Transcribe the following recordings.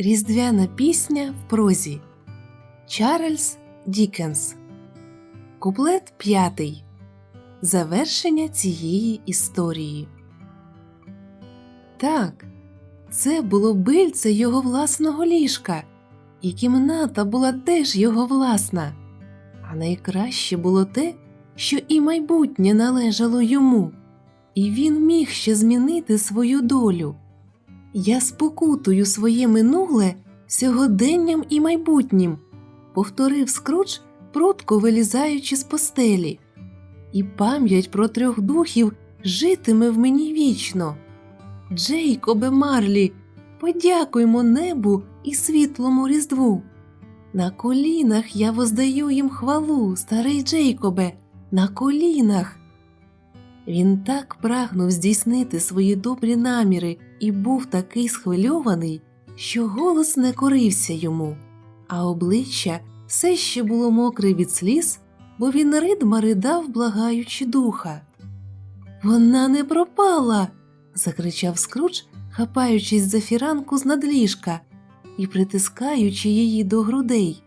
Різдвяна пісня в прозі Чарльз Дікенс Куплет п'ятий Завершення цієї історії. Так, це було бильце його власного ліжка, і кімната була теж його власна. А найкраще було те, що і майбутнє належало йому, і він міг ще змінити свою долю. Я спокутую своє минуле сьогоденням і майбутнім, повторив скруч, прутко вилізаючи з постелі, і пам'ять про трьох духів житиме в мені вічно. Джейкобе Марлі, подякуймо небу і світлому різдву. На колінах я воздаю їм хвалу, старий Джейкобе, на колінах. Він так прагнув здійснити свої добрі наміри і був такий схвильований, що голос не корився йому, а обличчя все ще було мокре від сліз, бо він ридма ридав, благаючи духа. Вона не пропала. закричав Скруч, хапаючись за фіранку з надліжка і притискаючи її до грудей.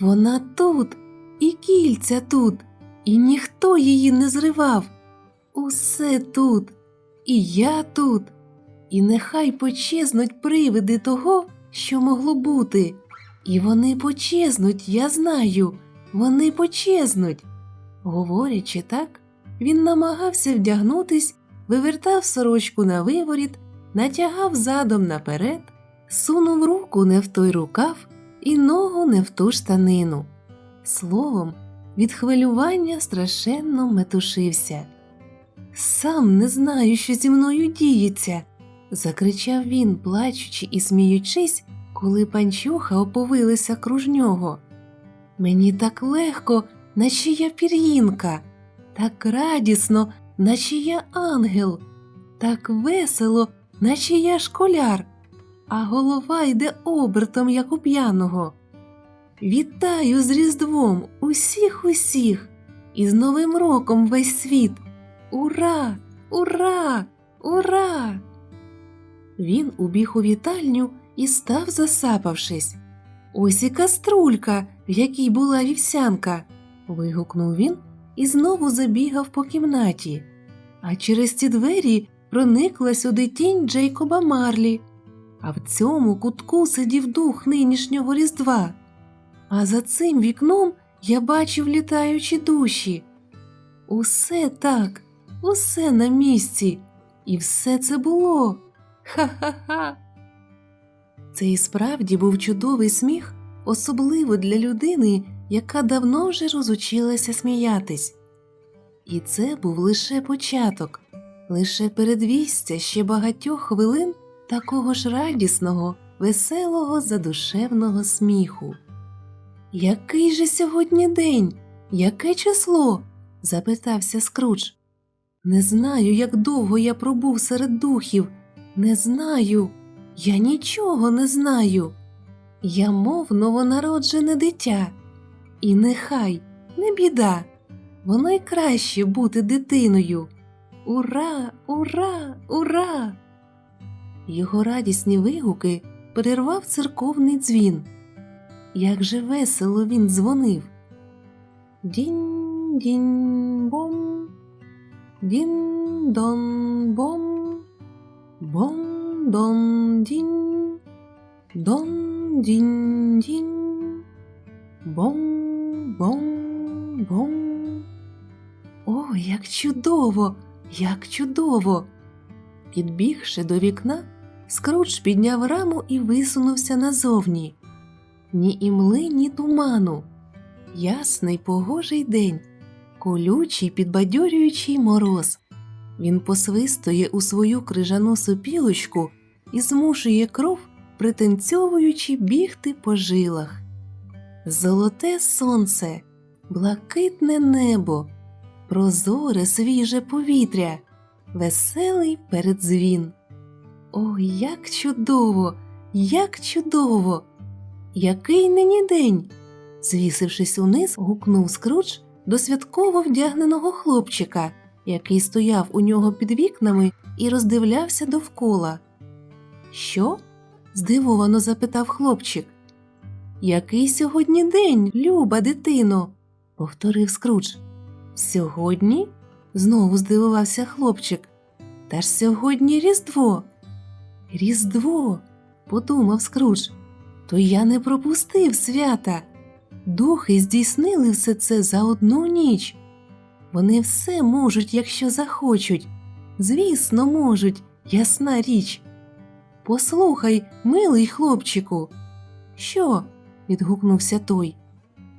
Вона тут, і кільця тут, і ніхто її не зривав. Усе тут, і я тут, і нехай почезнуть привиди того, що могло бути. І вони почезнуть, я знаю, вони почезнуть. Говорячи так, він намагався вдягнутись, вивертав сорочку на виворіт, натягав задом наперед, сунув руку не в той рукав і ногу не в ту штанину. Словом, від хвилювання страшенно метушився. Сам не знаю, що зі мною діється, закричав він, плачучи і сміючись, коли панчуха оповилися круж нього. Мені так легко, наче я пір'їнка, так радісно, наче я ангел, так весело, наче я школяр, а голова йде обертом, як у п'яного. Вітаю з Різдвом усіх усіх і з Новим роком весь світ. Ура! Ура! Ура! Він убіг у вітальню і став засапавшись. Ось і каструлька, в якій була вівсянка. вигукнув він і знову забігав по кімнаті. А через ці двері проникла сюди тінь Джейкоба Марлі. А в цьому кутку сидів дух нинішнього Різдва. А за цим вікном я бачив літаючі душі. Усе так, усе на місці, і все це було. Ха-ха-ха. Це і справді був чудовий сміх, особливо для людини, яка давно вже розучилася сміятись. І це був лише початок, лише передвістя ще багатьох хвилин такого ж радісного, веселого, задушевного сміху. Який же сьогодні день? Яке число? запитався Скруч. Не знаю, як довго я пробув серед духів. Не знаю, я нічого не знаю. Я мов новонароджене дитя. І нехай не біда, воно й краще бути дитиною. Ура, ура, ура! Його радісні вигуки перервав церковний дзвін. Як же весело він дзвонив. Дінь дінь бом, дін дон бом дон дінь дінь, бом бом бом. О, як чудово, як чудово! Підбігши до вікна, Скрудж підняв раму і висунувся назовні. Ні імли, ні туману. Ясний погожий день, колючий, підбадьорюючий мороз. Він посвистує у свою крижану сопілочку і змушує кров, пританцьовуючи бігти по жилах. Золоте сонце, блакитне небо, прозоре свіже повітря, веселий передзвін. О, як чудово, як чудово! Який нині день? Звісившись униз, гукнув Скрудж до святково вдягненого хлопчика, який стояв у нього під вікнами і роздивлявся довкола. Що? здивовано запитав хлопчик. Який сьогодні день, люба дитино? повторив Скрудж. Сьогодні? знову здивувався хлопчик. Та ж сьогодні Різдво. Різдво, подумав Скрудж. То я не пропустив свята. Духи здійснили все це за одну ніч. Вони все можуть, якщо захочуть. Звісно, можуть, ясна річ. Послухай, милий хлопчику. Що? відгукнувся той.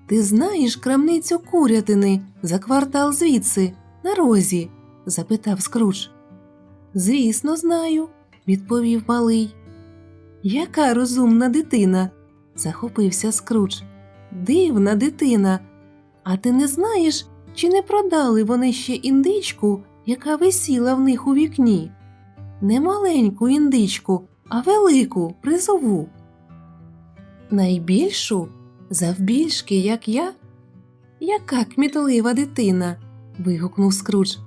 Ти знаєш крамницю курятини за квартал звідси, на розі? запитав Скрудж. Звісно, знаю, відповів малий. Яка розумна дитина? захопився Скрудж. Дивна дитина. А ти не знаєш, чи не продали вони ще індичку, яка висіла в них у вікні? Не маленьку індичку, а велику, призову. Найбільшу? Завбільшки, як я? Яка кмітлива дитина. вигукнув Скрудж.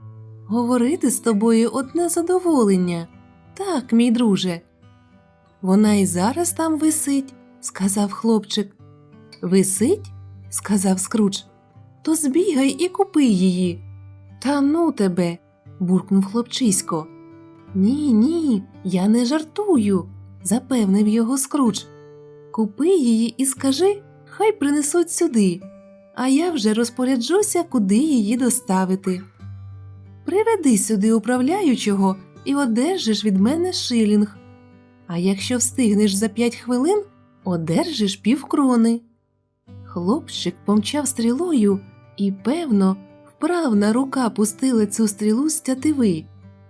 Говорити з тобою одне задоволення. Так, мій друже. Вона і зараз там висить, сказав хлопчик. Висить? сказав Скрудж. То збігай і купи її. Та ну тебе. буркнув хлопчисько. Ні, ні, я не жартую, запевнив його Скрудж. Купи її і скажи, хай принесуть сюди, а я вже розпоряджуся, куди її доставити. Приведи сюди управляючого і одержиш від мене шилінг. А якщо встигнеш за п'ять хвилин, одержиш півкрони. Хлопчик помчав стрілою і, певно, вправна рука пустила цю стрілу з тятиви,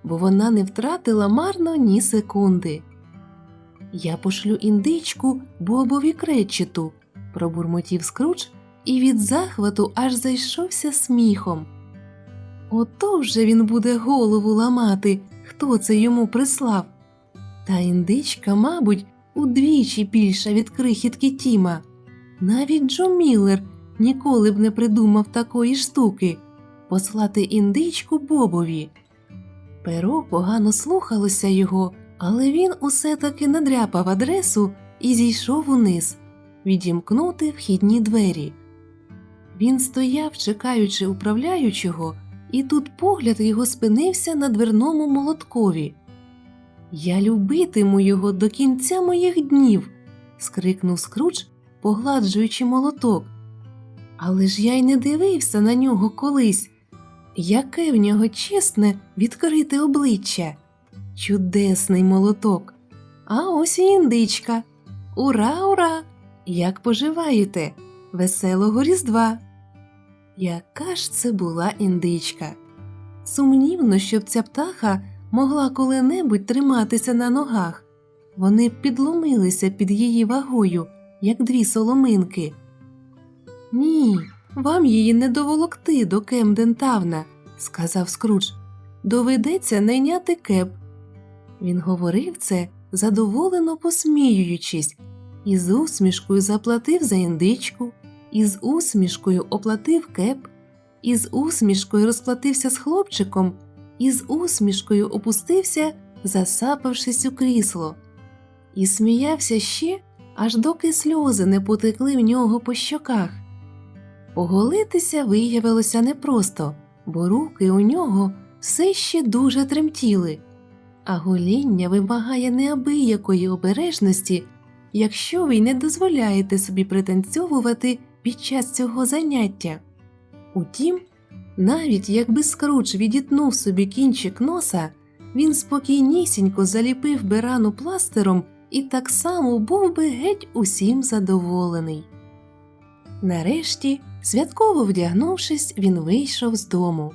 бо вона не втратила марно ні секунди. Я пошлю індичку Бобові кречету, пробурмотів Скрудж і від захвату аж зайшовся сміхом. Ото вже він буде голову ламати, хто це йому прислав. Та індичка, мабуть, удвічі більша від крихітки Тіма. Навіть Джо Міллер ніколи б не придумав такої штуки послати індичку Бобові. Перо погано слухалося його, але він усе таки надряпав адресу і зійшов униз відімкнути вхідні двері. Він стояв, чекаючи управляючого, і тут погляд його спинився на дверному молоткові. Я любитиму його до кінця моїх днів. скрикнув Скрудж, погладжуючи молоток. Але ж я й не дивився на нього колись. Яке в нього чесне відкрите обличчя. Чудесний молоток. А ось і індичка. Ура, ура! Як поживаєте? Веселого Різдва! Яка ж це була індичка? Сумнівно, щоб ця птаха могла коли-небудь триматися на ногах. Вони підломилися під її вагою, як дві соломинки. Ні, вам її не доволокти до Кемдентавна, сказав Скрудж. Доведеться найняти кеп. Він говорив це, задоволено посміюючись, і з усмішкою заплатив за індичку, і з усмішкою оплатив кеп, і з усмішкою розплатився з хлопчиком, і з усмішкою опустився, засапавшись у крісло, і сміявся ще, аж доки сльози не потекли в нього по щоках. Поголитися виявилося непросто, бо руки у нього все ще дуже тремтіли, а гоління вимагає неабиякої обережності, якщо ви не дозволяєте собі пританцьовувати під час цього заняття. Утім, навіть якби Скрудж відітнув собі кінчик носа, він спокійнісінько заліпив би рану пластером і так само був би геть усім задоволений. Нарешті, святково вдягнувшись, він вийшов з дому.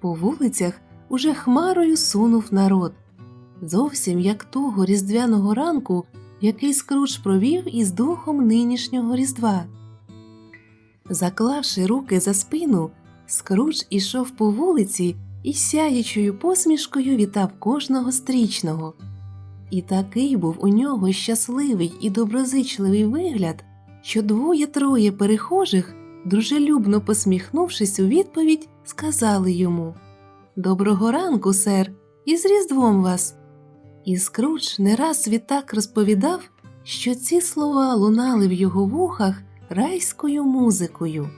По вулицях уже хмарою сунув народ, зовсім як того різдвяного ранку, який Скрудж провів із духом нинішнього різдва. Заклавши руки за спину, Скрудж ішов по вулиці і сяючою посмішкою вітав кожного стрічного. І такий був у нього щасливий і доброзичливий вигляд, що двоє-троє перехожих, дружелюбно посміхнувшись у відповідь, сказали йому Доброго ранку, сер, і з Різдвом вас. І Скрудж не раз відтак розповідав, що ці слова лунали в його вухах райською музикою.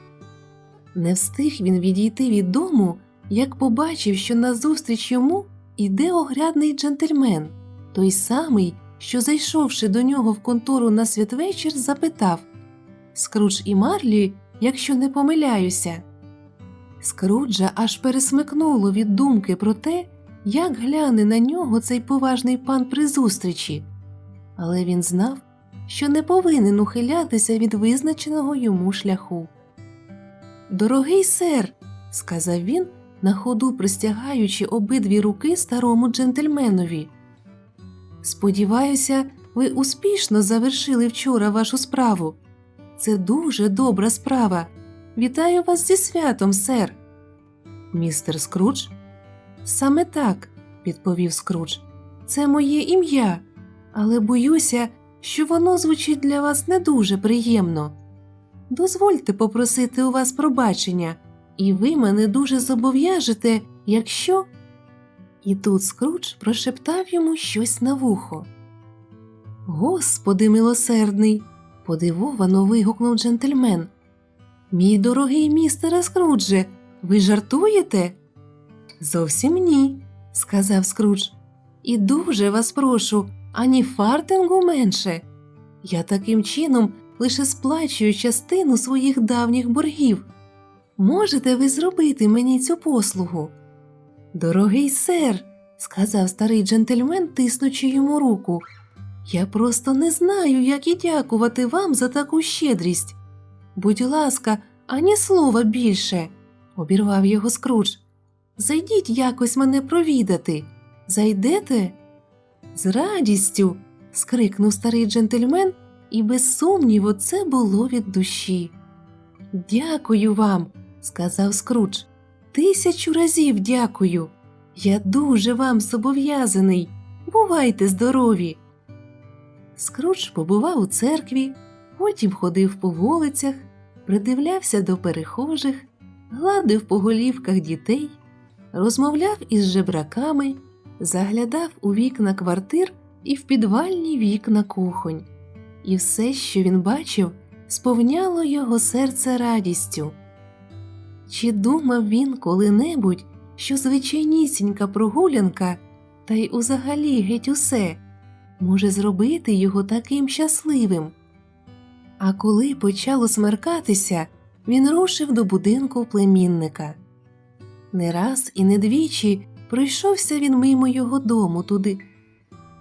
Не встиг він відійти від дому, як побачив, що назустріч йому іде огрядний джентльмен, той самий, що, зайшовши до нього в контору на святвечір, запитав Скрудж і Марлі, якщо не помиляюся. Скруджа аж пересмикнуло від думки про те, як гляне на нього цей поважний пан при зустрічі, але він знав, що не повинен ухилятися від визначеного йому шляху. Дорогий сер, сказав він, на ходу простягаючи обидві руки старому джентльменові. Сподіваюся, ви успішно завершили вчора вашу справу. Це дуже добра справа. Вітаю вас зі святом, сер. Містер Скрудж? Саме так, відповів Скрудж. Це моє ім'я, але боюся, що воно звучить для вас не дуже приємно. Дозвольте попросити у вас пробачення, і ви мене дуже зобов'яжете, якщо. І тут Скрудж прошептав йому щось на вухо. Господи милосердний, подивовано вигукнув джентльмен. Мій дорогий містере Скрудже, ви жартуєте? Зовсім ні, сказав Скрудж. І дуже вас прошу, ані фартингу менше. Я таким чином лише сплачую частину своїх давніх боргів. Можете ви зробити мені цю послугу? Дорогий сер, сказав старий джентльмен, тиснучи йому руку. Я просто не знаю, як і дякувати вам за таку щедрість. Будь ласка, ані слова більше, обірвав його Скрудж. Зайдіть якось мене провідати. Зайдете? З радістю. скрикнув старий джентльмен, і без сумніву це було від душі. Дякую вам, сказав Скрудж. Тисячу разів дякую. Я дуже вам зобов'язаний. Бувайте здорові. Скрудж побував у церкві, потім ходив по вулицях, придивлявся до перехожих, гладив по голівках дітей, розмовляв із жебраками, заглядав у вікна квартир і в підвальні вікна кухонь. І все, що він бачив, сповняло його серце радістю. Чи думав він коли-небудь, що звичайнісінька прогулянка, та й узагалі геть усе, може зробити його таким щасливим? А коли почало смеркатися, він рушив до будинку племінника. Не раз і не двічі пройшовся він мимо його дому туди.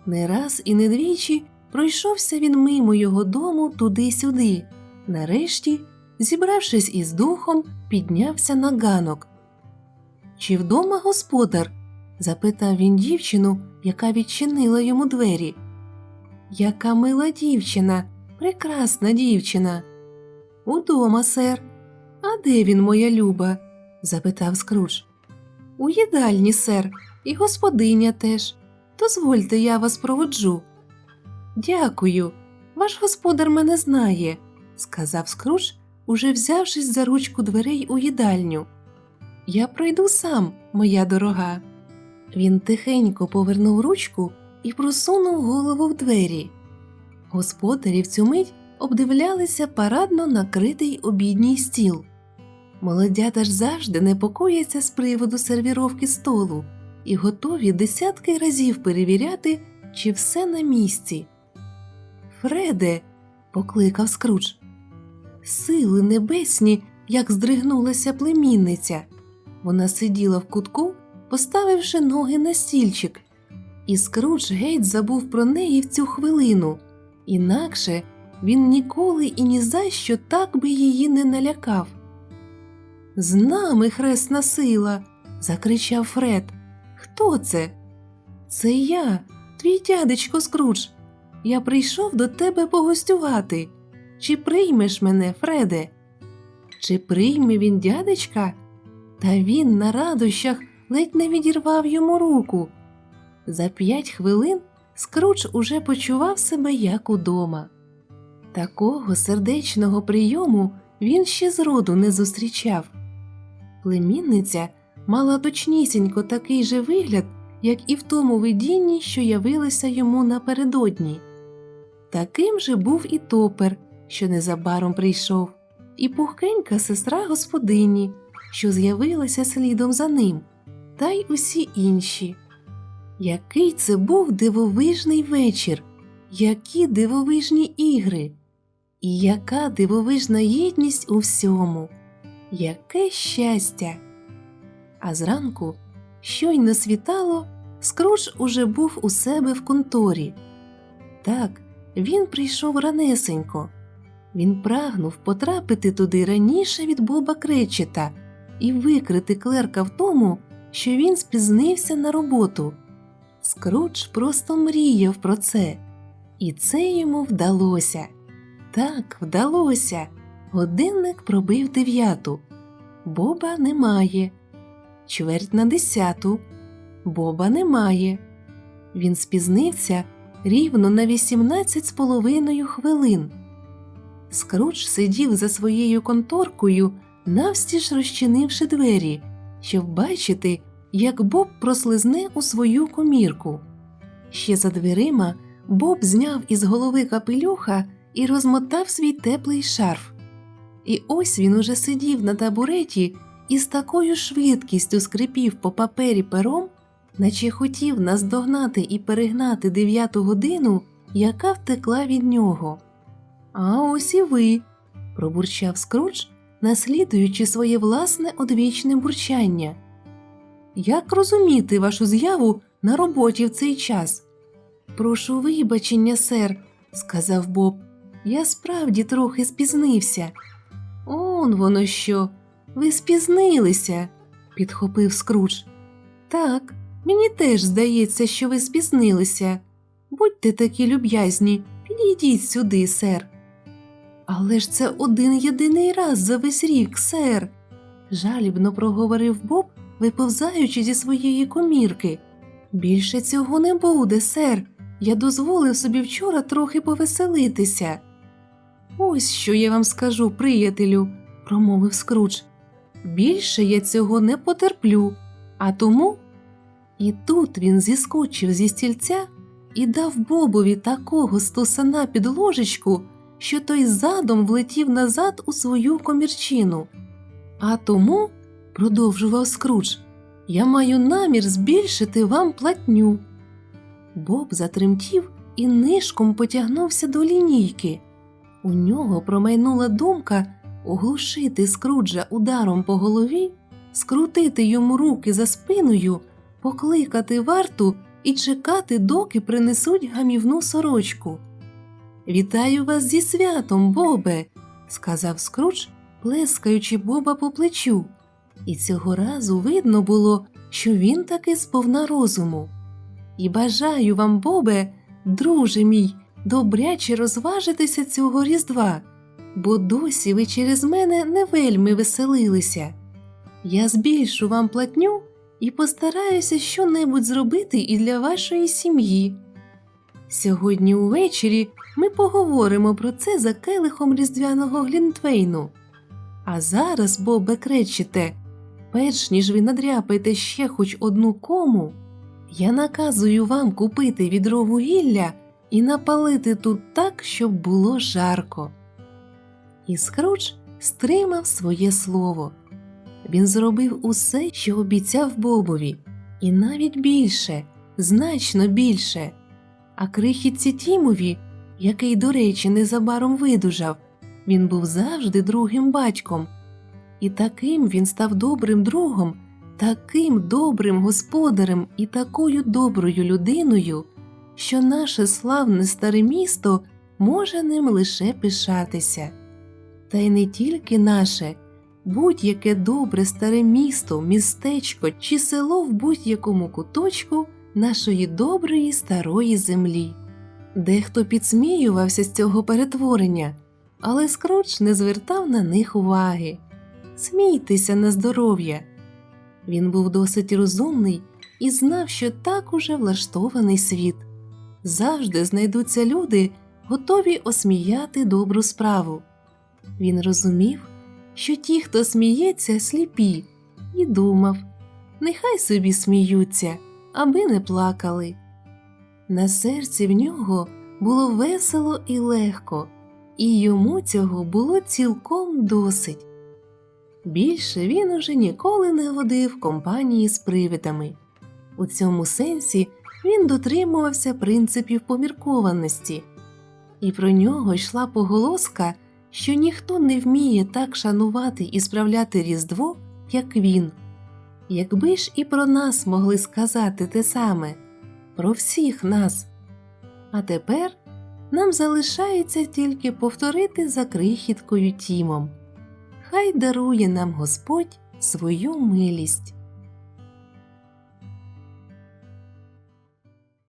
Не раз і не двічі пройшовся він мимо його дому туди-сюди. Нарешті, зібравшись із духом, піднявся на ганок. Чи вдома господар? запитав він дівчину, яка відчинила йому двері. Яка мила дівчина, прекрасна дівчина. Удома, сер. А де він, моя люба? запитав Скрудж. У їдальні, сер, і господиня теж. Дозвольте, я вас проводжу. Дякую. Ваш господар мене знає, сказав Скрудж, уже взявшись за ручку дверей у їдальню. Я пройду сам, моя дорога. Він тихенько повернув ручку і просунув голову в двері. Господарі в цю мить обдивлялися парадно накритий обідній стіл. Молодята ж завжди непокояться з приводу сервіровки столу і готові десятки разів перевіряти, чи все на місці. Фреде, покликав Скрудж. Сили небесні, як здригнулася племінниця. Вона сиділа в кутку, поставивши ноги на стільчик, і Скрудж геть забув про неї в цю хвилину. Інакше він ніколи і ні за що так би її не налякав. З нами хресна сила. закричав Фред. Хто це? Це я, твій дядечко Скрудж. Я прийшов до тебе погостювати. Чи приймеш мене, Фреде? Чи прийме він дядечка? Та він на радощах ледь не відірвав йому руку. За п'ять хвилин Скрудж уже почував себе як удома. Такого сердечного прийому він ще зроду не зустрічав. Племінниця мала точнісінько такий же вигляд, як і в тому видінні, що явилося йому напередодні. Таким же був і топер, що незабаром прийшов, і пухкенька сестра господині, що з'явилася слідом за ним, та й усі інші. Який це був дивовижний вечір, які дивовижні ігри, і яка дивовижна єдність у всьому, яке щастя! А зранку, щойно світало, Скрудж уже був у себе в конторі. Так, він прийшов ранесенько. Він прагнув потрапити туди раніше від Боба Кречета і викрити клерка в тому, що він спізнився на роботу. Скрудж просто мріяв про це, і це йому вдалося. Так, вдалося. Годинник пробив дев'яту. Боба немає. Чверть на десяту. Боба немає. Він спізнився рівно на 18 з половиною хвилин. Скрудж сидів за своєю конторкою, навстіж розчинивши двері, щоб бачити, як Боб прослизне у свою комірку. Ще за дверима Боб зняв із голови капелюха і розмотав свій теплий шарф. І ось він уже сидів на табуреті і з такою швидкістю скрипів по папері пером, наче хотів наздогнати і перегнати дев'яту годину, яка втекла від нього. А ось і ви, пробурчав Скрудж, наслідуючи своє власне одвічне бурчання. Як розуміти вашу з'яву на роботі в цей час? Прошу вибачення, сер, сказав Боб. Я справді трохи спізнився. Он воно що, ви спізнилися, підхопив Скрудж. Так, мені теж здається, що ви спізнилися. Будьте такі люб'язні, підійдіть сюди, сер. Але ж це один єдиний раз за весь рік, сер, жалібно проговорив Боб, виповзаючи зі своєї комірки. Більше цього не буде, сер. Я дозволив собі вчора трохи повеселитися. Ось що я вам скажу, приятелю, промовив Скрудж. Більше я цього не потерплю, а тому. І тут він зіскочив зі стільця і дав Бобові такого стусана під ложечку, що той задом влетів назад у свою комірчину. А тому, продовжував Скрудж, я маю намір збільшити вам платню. Боб затремтів і нишком потягнувся до лінійки. У нього промайнула думка оглушити скруджа ударом по голові, скрутити йому руки за спиною, покликати варту і чекати, доки принесуть гамівну сорочку. Вітаю вас зі святом, Бобе, сказав Скрудж, плескаючи Боба по плечу. І цього разу видно було, що він таки сповна розуму. І бажаю вам, Бобе, друже мій, добряче розважитися цього різдва, бо досі ви через мене не вельми веселилися. Я збільшу вам платню і постараюся щонебудь зробити і для вашої сім'ї. Сьогодні увечері ми поговоримо про це за келихом різдвяного глінтвейну. А зараз, Бобе кречете, перш ніж ви надряпаєте ще хоч одну кому, я наказую вам купити відро вугілля і напалити тут так, щоб було жарко. І Скрудж стримав своє слово. Він зробив усе, що обіцяв Бобові, і навіть більше, значно більше. А крихітці Тімові, який, до речі, незабаром видужав, він був завжди другим батьком. І таким він став добрим другом, таким добрим господарем і такою доброю людиною, що наше славне старе місто може ним лише пишатися. Та й не тільки наше, будь-яке добре старе місто, містечко чи село в будь-якому куточку нашої доброї старої землі. Дехто підсміювався з цього перетворення, але Скрудж не звертав на них уваги. Смійтеся на здоров'я. Він був досить розумний і знав, що так уже влаштований світ. Завжди знайдуться люди, готові осміяти добру справу. Він розумів, що ті, хто сміється, сліпі, і думав нехай собі сміються, аби не плакали. На серці в нього було весело і легко, і йому цього було цілком досить. Більше він уже ніколи не водив компанії з привидами. У цьому сенсі він дотримувався принципів поміркованості, і про нього йшла поголоска, що ніхто не вміє так шанувати і справляти Різдво, як він. Якби ж і про нас могли сказати те саме, про всіх нас. А тепер нам залишається тільки повторити за крихіткою Тімом. Хай дарує нам Господь свою милість.